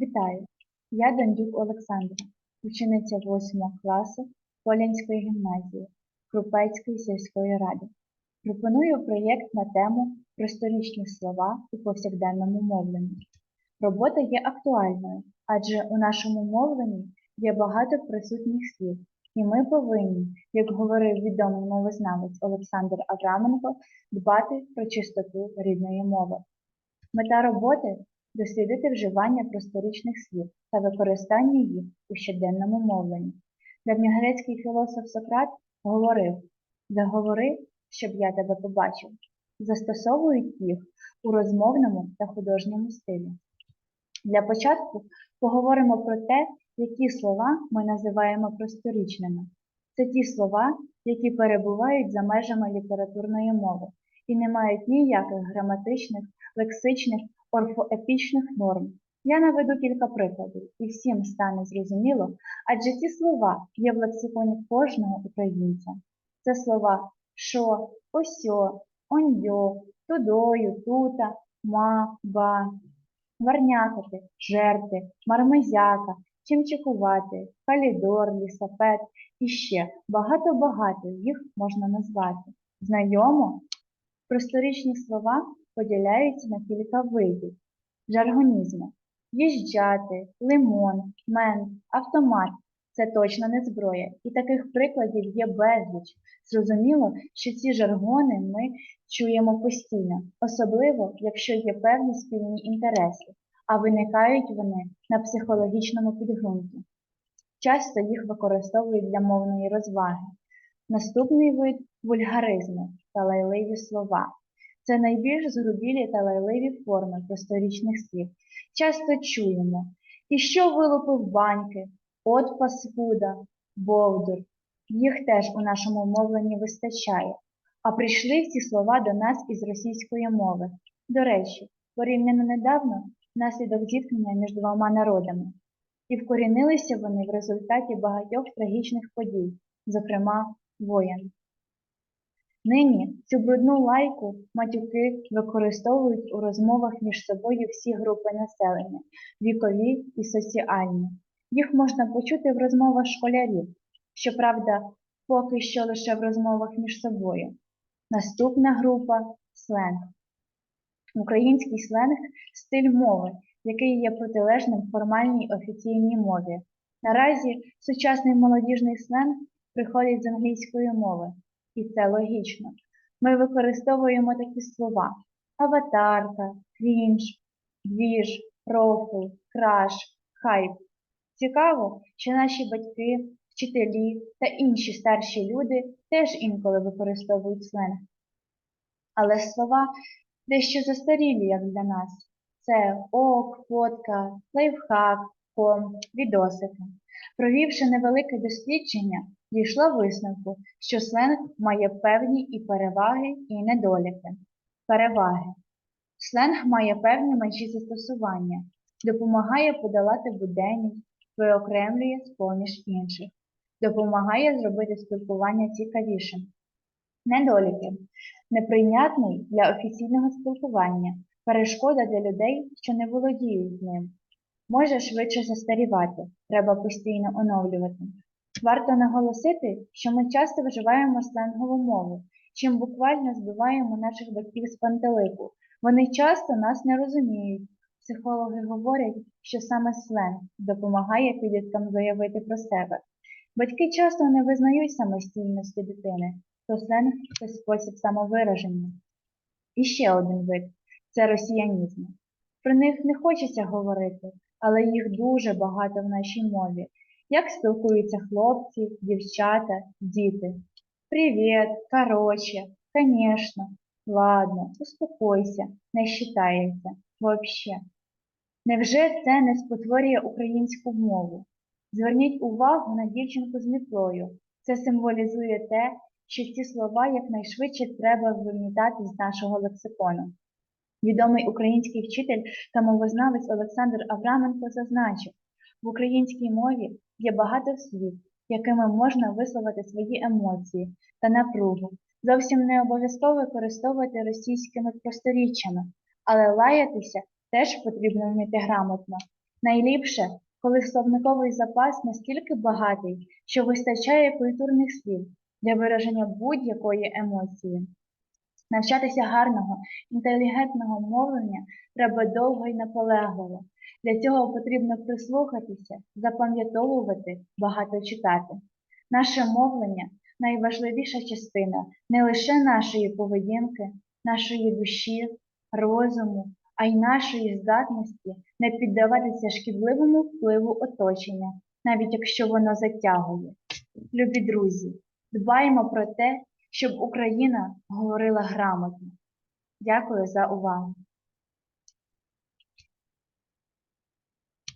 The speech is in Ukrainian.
Вітаю! Я Дондюк Олександра, учениця 8 класу Полянської гімназії Крупецької сільської ради. Пропоную проєкт на тему Просторічні слова у повсякденному мовленні. Робота є актуальною, адже у нашому мовленні є багато присутніх слів, і ми повинні, як говорив відомий мовознавець Олександр Авраменко, дбати про чистоту рідної мови. Мета роботи дослідити вживання просторічних слів та використання їх у щоденному мовленні. Давньогрецький філософ Сократ говорив «Заговори, щоб я тебе побачив. Застосовують їх у розмовному та художньому стилі. Для початку поговоримо про те, які слова ми називаємо просторічними. Це ті слова, які перебувають за межами літературної мови і не мають ніяких граматичних, лексичних, орфоепічних норм. Я наведу кілька прикладів, і всім стане зрозуміло, адже ці слова є в лексиконі кожного українця. Це слова шо, осьо, ондьо, тудою, тута, ма, ба, варнякати, жерти, мармезяка, чимчикувати, калідор, лісапет і ще багато-багато їх можна назвати. Знайомо? Просторічні слова поділяються на кілька видів. Жаргонізми. Їжджати, лимон, мент, автомат це точно не зброя. І таких прикладів є безліч. Зрозуміло, що ці жаргони ми чуємо постійно, особливо, якщо є певні спільні інтереси, а виникають вони на психологічному підґрунті. Часто їх використовують для мовної розваги. Наступний вид вульгаризми та лайливі слова. Це найбільш згрубілі та лайливі форми просторічних слів. Часто чуємо, і що вилупив баньки, от паскуда, бовдур. Їх теж у нашому мовленні вистачає, а прийшли ці слова до нас із російської мови. До речі, порівняно недавно внаслідок зіткнення між двома народами. І вкорінилися вони в результаті багатьох трагічних подій, зокрема воєн. Нині цю брудну лайку матюки використовують у розмовах між собою всі групи населення, вікові і соціальні. Їх можна почути в розмовах школярів, щоправда, поки що лише в розмовах між собою. Наступна група сленг. Український сленг стиль мови, який є протилежним формальній офіційній мові. Наразі сучасний молодіжний сленг приходить з англійської мови. І це логічно. Ми використовуємо такі слова: аватарка, крінж, двіж, профу, краш, хайп. Цікаво, що наші батьки, вчителі та інші старші люди теж інколи використовують сленг. Але слова дещо застарілі, як для нас. Це ок, фотка, лайфхак, ком, відосики. Провівши невелике дослідження, дійшла висновку, що сленг має певні і переваги, і недоліки. Переваги. Сленг має певні межі застосування, допомагає подолати буденність, виокремлює з-поміж інших, допомагає зробити спілкування цікавішим. Недоліки. Неприйнятний для офіційного спілкування, перешкода для людей, що не володіють ним. Може швидше застарівати, треба постійно оновлювати. Варто наголосити, що ми часто вживаємо сленгову мову, чим буквально збиваємо наших батьків з пантелику. Вони часто нас не розуміють. Психологи говорять, що саме сленг допомагає підліткам заявити про себе. Батьки часто не визнають самостійності дитини, то сленг це спосіб самовираження. І ще один вид це росіянізми. Про них не хочеться говорити, але їх дуже багато в нашій мові. Як спілкуються хлопці, дівчата, діти? Привіт, короче, конечно, ладно, успокойся, не считається, вообще. Невже це не спотворює українську мову? Зверніть увагу на дівчинку з мітлою. Це символізує те, що ці слова якнайшвидше треба вимітати з нашого лексикону. Відомий український вчитель та мовознавець Олександр Авраменко зазначив, в українській мові є багато слів, якими можна висловити свої емоції та напругу. Зовсім не обов'язково використовувати російськими просторіччями, але лаятися теж потрібно вміти грамотно. Найліпше, коли словниковий запас настільки багатий, що вистачає культурних слів для вираження будь-якої емоції. Навчатися гарного, інтелігентного мовлення треба довго і наполегливо. Для цього потрібно прислухатися, запам'ятовувати, багато читати. Наше мовлення найважливіша частина не лише нашої поведінки, нашої душі, розуму, а й нашої здатності не піддаватися шкідливому впливу оточення, навіть якщо воно затягує. Любі друзі, дбаємо про те, щоб Україна говорила грамотно. Дякую за увагу.